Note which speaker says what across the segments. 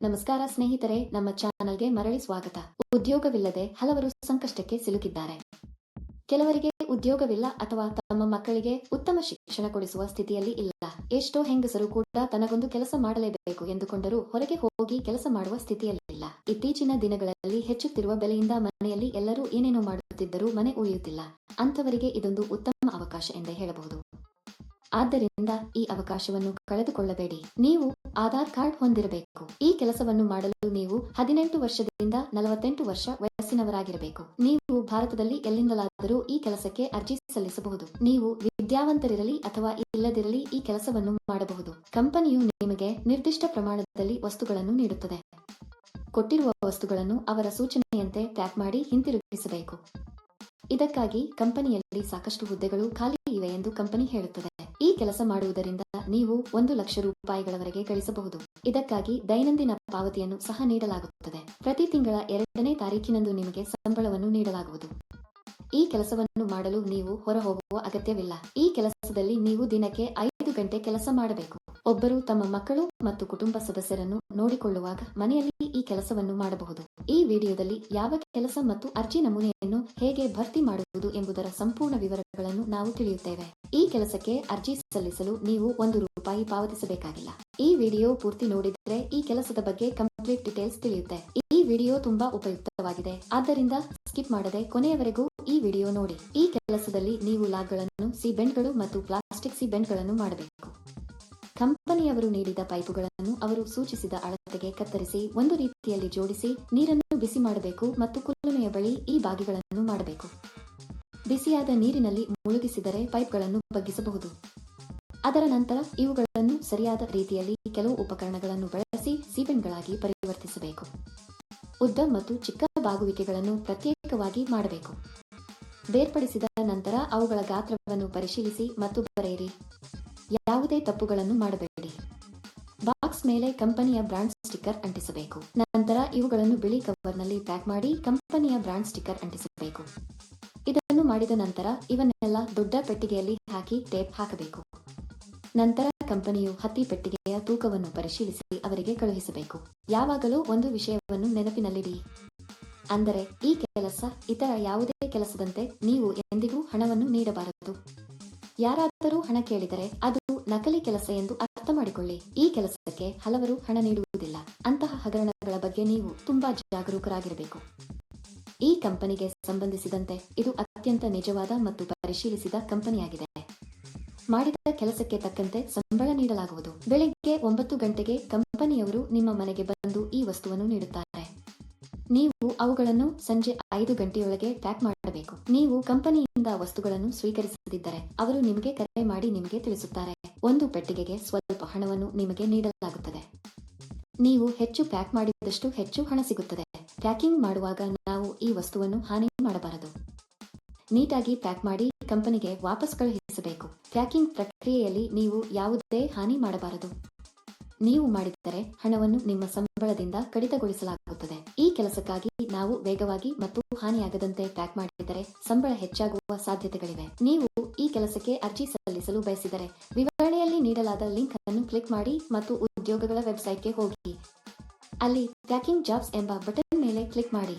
Speaker 1: ನಮಸ್ಕಾರ ಸ್ನೇಹಿತರೆ, ನಮ್ಮ ಚಾನಲ್ಗೆ ಮರಳಿ ಸ್ವಾಗತ. ಉದ್ಯೋಗವಿಲ್ಲದೆ ಹಲವರು ಸಂಕಷ್ಟಕ್ಕೆ ಸಿಲುಕಿದ್ದಾರೆ. ಕೆಲವರಿಗೆ ಉದ್ಯೋಗವಿಲ್ಲ ಅಥವಾ ತಮ್ಮ ಮಕ್ಕಳಿಗೆ ಉತ್ತಮ ಶಿಕ್ಷಣ ಕೊಡಿಸುವ ಸ್ಥಿತಿಯಲ್ಲಿ ಇಲ್ಲ. ಎಷ್ಟೋ ಹೆಂಗಸರು ಕೂಡ ತನಗೊಂದು ಕೆಲಸ ಮಾಡಲೇಬೇಕು ಎಂದುಕೊಂಡರೂ ಹೊರಗೆ ಹೋಗಿ ಕೆಲಸ ಮಾಡುವ ಸ್ಥಿತಿಯಲ್ಲಿಲ್ಲ ಇತ್ತೀಚಿನ ದಿನಗಳಲ್ಲಿ ಹೆಚ್ಚುತ್ತಿರುವ ಬೆಲೆಯಿಂದ ಮನೆಯಲ್ಲಿ ಎಲ್ಲರೂ ಏನೇನೋ ಮಾಡುತ್ತಿದ್ದರೂ ಮನೆ ಉಳಿಯುತ್ತಿಲ್ಲ. ಅಂಥವರಿಗೆ ಇದೊಂದು ಉತ್ತಮ ಅವಕಾಶ ಎಂದೇ ಹೇಳಬಹುದು. ಆದ್ದರಿಂದ ಈ ಅವಕಾಶವನ್ನು ಕಳೆದುಕೊಳ್ಳಬೇಡಿ. ನೀವು ಆಧಾರ್ ಕಾರ್ಡ್ ಹೊಂದಿರಬೇಕು. ಈ ಕೆಲಸವನ್ನು ಮಾಡಲು ನೀವು ಹದಿನೆಂಟು ವರ್ಷದಿಂದ ನಲವತ್ತೆಂಟು ವರ್ಷ ವಯಸ್ಸಿನವರಾಗಿರಬೇಕು. ನೀವು ಭಾರತದಲ್ಲಿ ಎಲ್ಲಿಂದಲಾದರೂ ಈ ಕೆಲಸಕ್ಕೆ ಅರ್ಜಿ ಸಲ್ಲಿಸಬಹುದು. ನೀವು ವಿದ್ಯಾವಂತರಿರಲಿ ಅಥವಾ ಇಲ್ಲದಿರಲಿ ಈ ಕೆಲಸವನ್ನು ಮಾಡಬಹುದು. ಕಂಪನಿಯು ನಿಮಗೆ ನಿರ್ದಿಷ್ಟ ಪ್ರಮಾಣದಲ್ಲಿ ವಸ್ತುಗಳನ್ನು ನೀಡುತ್ತದೆ. ಕೊಟ್ಟಿರುವ ವಸ್ತುಗಳನ್ನು ಅವರ ಸೂಚನೆಯಂತೆ ಪ್ಯಾಕ್ ಮಾಡಿ ಹಿಂತಿರುಗಿಸಬೇಕು. ಇದಕ್ಕಾಗಿ ಕಂಪನಿಯಲ್ಲಿ ಸಾಕಷ್ಟು ಹುದ್ದೆಗಳು ಖಾಲಿ ಇವೆ ಎಂದು ಕಂಪನಿ ಹೇಳುತ್ತದೆ. ಈ ಕೆಲಸ ಮಾಡುವುದರಿಂದ ನೀವು ಒಂದು ಲಕ್ಷ ರೂಪಾಯಿಗಳವರೆಗೆ ಗಳಿಸಬಹುದು. ಇದಕ್ಕಾಗಿ ದೈನಂದಿನ ಪಾವತಿಯನ್ನು ಸಹ ನೀಡಲಾಗುತ್ತದೆ. ಪ್ರತಿ ತಿಂಗಳ ಎರಡನೇ ತಾರೀಕಿನಂದು ನಿಮಗೆ ಸಂಬಳವನ್ನು ನೀಡಲಾಗುವುದು. ಈ ಕೆಲಸವನ್ನು ಮಾಡಲು ನೀವು ಹೊರ ಹೋಗುವ ಅಗತ್ಯವಿಲ್ಲ. ಈ ಕೆಲಸದಲ್ಲಿ ನೀವು ದಿನಕ್ಕೆ ಐದು ಗಂಟೆ ಕೆಲಸ ಮಾಡಬೇಕು. ಒಬ್ಬರು ತಮ್ಮ ಮಕ್ಕಳು ಮತ್ತು ಕುಟುಂಬ ಸದಸ್ಯರನ್ನು ನೋಡಿಕೊಳ್ಳುವಾಗ ಮನೆಯಲ್ಲಿ ಈ ಕೆಲಸವನ್ನು ಮಾಡಬಹುದು. ಈ ವಿಡಿಯೋದಲ್ಲಿ ಯಾವ ಕೆಲಸ ಮತ್ತು ಅರ್ಜಿ ನಮೂನೆಯನ್ನು ಹೇಗೆ ಭರ್ತಿ ಮಾಡುವುದು ಎಂಬುದರ ಸಂಪೂರ್ಣ ವಿವರಗಳನ್ನು ನಾವು ತಿಳಿಯುತ್ತೇವೆ. ಈ ಕೆಲಸಕ್ಕೆ ಅರ್ಜಿ ಸಲ್ಲಿಸಲು ನೀವು ಒಂದು ರೂಪಾಯಿ ಪಾವತಿಸಬೇಕಾಗಿಲ್ಲ. ಈ ವಿಡಿಯೋ ಪೂರ್ತಿ ನೋಡಿದ್ರೆ ಈ ಕೆಲಸದ ಬಗ್ಗೆ ಕಂಪ್ಲೀಟ್ ಡೀಟೇಲ್ಸ್ ತಿಳಿಯುತ್ತೆ. ಈ ವಿಡಿಯೋ ತುಂಬಾ ಉಪಯುಕ್ತವಾಗಿದೆ. ಆದ್ದರಿಂದ ಸ್ಕಿಪ್ ಮಾಡದೆ ಕೊನೆಯವರೆಗೂ ಈ ವಿಡಿಯೋ ನೋಡಿ. ಈ ಕೆಲಸದಲ್ಲಿ ನೀವು ಲಾಗ್ಗಳನ್ನು ಸಿಬೆಂಡ್ಗಳು ಮತ್ತು ಪ್ಲಾಸ್ಟಿಕ್ ಸಿಬೆಂಡ್ಗಳನ್ನು ಮಾಡಬೇಕು. ಕಂಪನಿಯವರು ನೀಡಿದ ಪೈಪುಗಳನ್ನು ಅವರು ಸೂಚಿಸಿದ ಅಳತೆಗೆ ಕತ್ತರಿಸಿ, ಒಂದು ರೀತಿಯಲ್ಲಿ ಜೋಡಿಸಿ, ನೀರನ್ನು ಬಿಸಿ ಮಾಡಬೇಕು ಮತ್ತು ಕುಲುಮೆಯ ಬಳಿ ಈ ಬಾಗಿಗಳನ್ನು ಮಾಡಬೇಕು. ಬಿಸಿಯಾದ ನೀರಿನಲ್ಲಿ ಮುಳುಗಿಸಿದರೆ ಪೈಪ್ಗಳನ್ನು ಬಗ್ಗಿಸಬಹುದು. ಅದರ ನಂತರ ಇವುಗಳನ್ನು ಸರಿಯಾದ ರೀತಿಯಲ್ಲಿ ಕೆಲವು ಉಪಕರಣಗಳನ್ನು ಬಳಸಿ ಸೀಬೆಂಟ್ಗಳಾಗಿ ಪರಿವರ್ತಿಸಬೇಕು. ಉದ್ದ ಮತ್ತು ಚಿಕ್ಕ ಬಾಗುವಿಕೆಗಳನ್ನು ಪ್ರತ್ಯೇಕವಾಗಿ ಮಾಡಬೇಕು. ಬೇರ್ಪಡಿಸಿದ ನಂತರ ಅವುಗಳ ಗಾತ್ರವನ್ನು ಪರಿಶೀಲಿಸಿ ಮತ್ತು ಬರೆಯಿರಿ. ಯಾವುದೇ ತಪ್ಪುಗಳನ್ನು ಮಾಡಬೇಡಿ. ಬಾಕ್ಸ್ ಮೇಲೆ ಕಂಪನಿಯ ಬ್ರಾಂಡ್ ಸ್ಟಿಕ್ಕರ್ ಅಂಟಿಸಬೇಕು. ನಂತರ ಇವುಗಳನ್ನು ಬಿಳಿ ಕವರ್ನಲ್ಲಿ ಪ್ಯಾಕ್ ಮಾಡಿ ಕಂಪನಿಯ ಬ್ರಾಂಡ್ ಸ್ಟಿಕ್ಕರ್ ಅಂಟಿಸಬೇಕು. ಇದನ್ನು ಮಾಡಿದ ನಂತರ ಇವನ್ನೆಲ್ಲ ದೊಡ್ಡ ಪೆಟ್ಟಿಗೆಯಲ್ಲಿ ಹಾಕಿ ಟೇಪ್ ಹಾಕಬೇಕು. ನಂತರ ಕಂಪನಿಯು ಹತ್ತಿ ಪೆಟ್ಟಿಗೆಯ ತೂಕವನ್ನು ಪರಿಶೀಲಿಸಿ ಅವರಿಗೆ ಕಳುಹಿಸಬೇಕು. ಯಾವಾಗಲೂ ಒಂದು ವಿಷಯವನ್ನು ನೆನಪಿನಲ್ಲಿಡಿ. ಅಂದರೆ, ಈ ಕೆಲಸ ಇತರ ಯಾವುದೇ ಕೆಲಸದಂತೆ ನೀವು ಎಂದಿಗೂ ಹಣವನ್ನು ನೀಡಬಾರದು. ಯಾರಾದರೂ ಹಣ ಕೇಳಿದರೆ ಅದು ನಕಲಿ ಕೆಲಸ ಎಂದು ಅರ್ಥ ಮಾಡಿಕೊಳ್ಳಿ. ಈ ಕೆಲಸಕ್ಕೆ ಹಲವರು ಹಣ ನೀಡುವುದಿಲ್ಲ. ಅಂತಹ ಹಗರಣಗಳ ಬಗ್ಗೆ ನೀವು ತುಂಬಾ ಜಾಗರೂಕರಾಗಿರಬೇಕು. ಈ ಕಂಪನಿಗೆ ಸಂಬಂಧಿಸಿದಂತೆ ಇದು ಅತ್ಯಂತ ನಿಜವಾದ ಮತ್ತು ಪರಿಶೀಲಿಸಿದ ಕಂಪನಿಯಾಗಿದೆ. ಮಾಡಿದ ಕೆಲಸಕ್ಕೆ ತಕ್ಕಂತೆ ಸಂಬಳ ನೀಡಲಾಗುವುದು. ಬೆಳಿಗ್ಗೆ ಒಂಬತ್ತು ಗಂಟೆಗೆ ಕಂಪನಿಯವರು ನಿಮ್ಮ ಮನೆಗೆ ಬಂದು ಈ ವಸ್ತುವನ್ನು ನೀಡುತ್ತಾರೆ. ನೀವು ಅವುಗಳನ್ನು ಸಂಜೆ ಐದು ಗಂಟೆಯೊಳಗೆ ಪ್ಯಾಕ್ ಮಾಡಬೇಕು. ನೀವು ಕಂಪನಿಯಿಂದ ವಸ್ತುಗಳನ್ನು ಸ್ವೀಕರಿಸದಿದ್ದರೆ ಅವರು ನಿಮಗೆ ಕರೆ ಮಾಡಿ ನಿಮಗೆ ತಿಳಿಸುತ್ತಾರೆ. ಒಂದು ಪೆಟ್ಟಿಗೆಗೆ ಸ್ವಲ್ಪ ಹಣವನ್ನು ನಿಮಗೆ ನೀಡಲಾಗುತ್ತದೆ. ನೀವು ಹೆಚ್ಚು ಪ್ಯಾಕ್ ಮಾಡಿದಷ್ಟು ಹೆಚ್ಚು ಹಣ ಸಿಗುತ್ತದೆ. ಪ್ಯಾಕಿಂಗ್ ಮಾಡುವಾಗ ನಾವು ಈ ವಸ್ತುವನ್ನು ಹಾನಿ ಮಾಡಬಾರದು. ನೀಟಾಗಿ ಪ್ಯಾಕ್ ಮಾಡಿ ಕಂಪನಿಗೆ ವಾಪಸ್ ಕಳುಹಿಸಬೇಕು. ಪ್ಯಾಕಿಂಗ್ ಪ್ರಕ್ರಿಯೆಯಲ್ಲಿ ನೀವು ಯಾವುದೇ ಹಾನಿ ಮಾಡಬಾರದು. ನೀವು ಮಾಡಿದರೆ ಹಣವನ್ನು ನಿಮ್ಮ ಸಂಬಳದಿಂದ ಕಡಿತಗೊಳಿಸಲಾಗುತ್ತದೆ. ಈ ಕೆಲಸಕ್ಕಾಗಿ ನಾವು ವೇಗವಾಗಿ ಮತ್ತು ಹಾನಿಯಾಗದಂತೆ ಪ್ಯಾಕ್ ಮಾಡಿದರೆ ಸಂಬಳ ಹೆಚ್ಚಾಗುವ ಸಾಧ್ಯತೆಗಳಿವೆ. ನೀವು ಈ ಕೆಲಸಕ್ಕೆ ಅರ್ಜಿ ಸಲ್ಲಿಸಲು ಬಯಸಿದರೆ ವಿವರಣೆಯಲ್ಲಿ ನೀಡಲಾದ ಲಿಂಕ್ ಅನ್ನು ಕ್ಲಿಕ್ ಮಾಡಿ ಮತ್ತು ಉದ್ಯೋಗಗಳ ವೆಬ್ಸೈಟ್ಗೆ ಹೋಗಿ. ಅಲ್ಲಿ ಪ್ಯಾಕಿಂಗ್ ಜಾಬ್ಸ್ ಎಂಬ ಬಟನ್ ಮೇಲೆ ಕ್ಲಿಕ್ ಮಾಡಿ.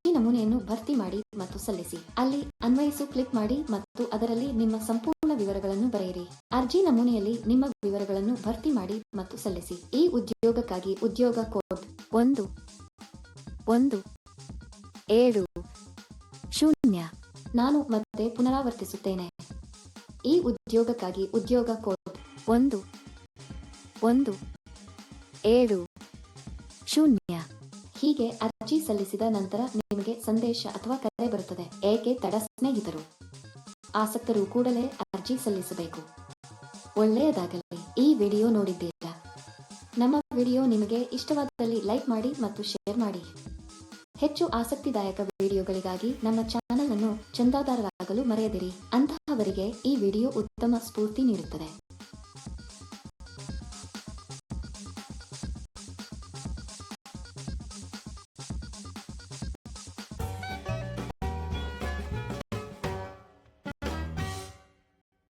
Speaker 1: ನಮೂನೆಯನ್ನು ಭರ್ತಿ ಮಾಡಿ ಮತ್ತು ಸಲ್ಲಿಸಿ. ಅಲ್ಲಿ ಅನ್ವಯಿಸು ಕ್ಲಿಕ್ ಮಾಡಿ ಮತ್ತು ಅದರಲ್ಲಿ ನಿಮ್ಮ ಸಂಪೂರ್ಣ ವಿವರಗಳನ್ನು ಬರೆಯಿರಿ. ಅರ್ಜಿ ನಮೂನೆಯಲ್ಲಿ ನಿಮ್ಮ ವಿವರಗಳನ್ನು ಭರ್ತಿ ಮಾಡಿ ಮತ್ತು ಸಲ್ಲಿಸಿ. ಈ ಉದ್ಯೋಗಕ್ಕಾಗಿ ಉದ್ಯೋಗ ಕೋಡ್ ಒಂದು ಒಂದು, ಏಳು, ಶೂನ್ಯ. ನಾನು ಮತ್ತೆ ಪುನರಾವರ್ತಿಸುತ್ತೇನೆ. ಈ ಉದ್ಯೋಗಕ್ಕಾಗಿ ಉದ್ಯೋಗ ಕೋಡ್ ಒಂದು ಒಂದು, ಏಳು, ಶೂನ್ಯ. ಹೀಗೆ ಅರ್ಜಿ ಸಲ್ಲಿಸಿದ ನಂತರ ನಿಮಗೆ ಸಂದೇಶ ಅಥವಾ ಕರೆ ಬರುತ್ತದೆ. ಏಕೆ ತಡ ಸ್ನೇಹಿತರು? ಆಸಕ್ತರು ಕೂಡಲೇ ಅರ್ಜಿ ಸಲ್ಲಿಸಬೇಕು. ಒಳ್ಳೆಯದಾಗಲಿ. ಈ ವಿಡಿಯೋ ನೋಡಿದ್ದೀರಾ? ನಮ್ಮ ವಿಡಿಯೋ ನಿಮಗೆ ಇಷ್ಟವಾದಲ್ಲಿ ಲೈಕ್ ಮಾಡಿ ಮತ್ತು ಶೇರ್ ಮಾಡಿ. ಹೆಚ್ಚು ಆಸಕ್ತಿದಾಯಕ ವಿಡಿಯೋಗಳಿಗಾಗಿ ನಮ್ಮ ಚಾನಲ್ ಅನ್ನು ಚಂದಾದಾರರಾಗಲು ಮರೆಯದಿರಿ. ಅಂತಹವರಿಗೆ ಈ ವಿಡಿಯೋ ಉತ್ತಮ ಸ್ಫೂರ್ತಿ ನೀಡುತ್ತದೆ.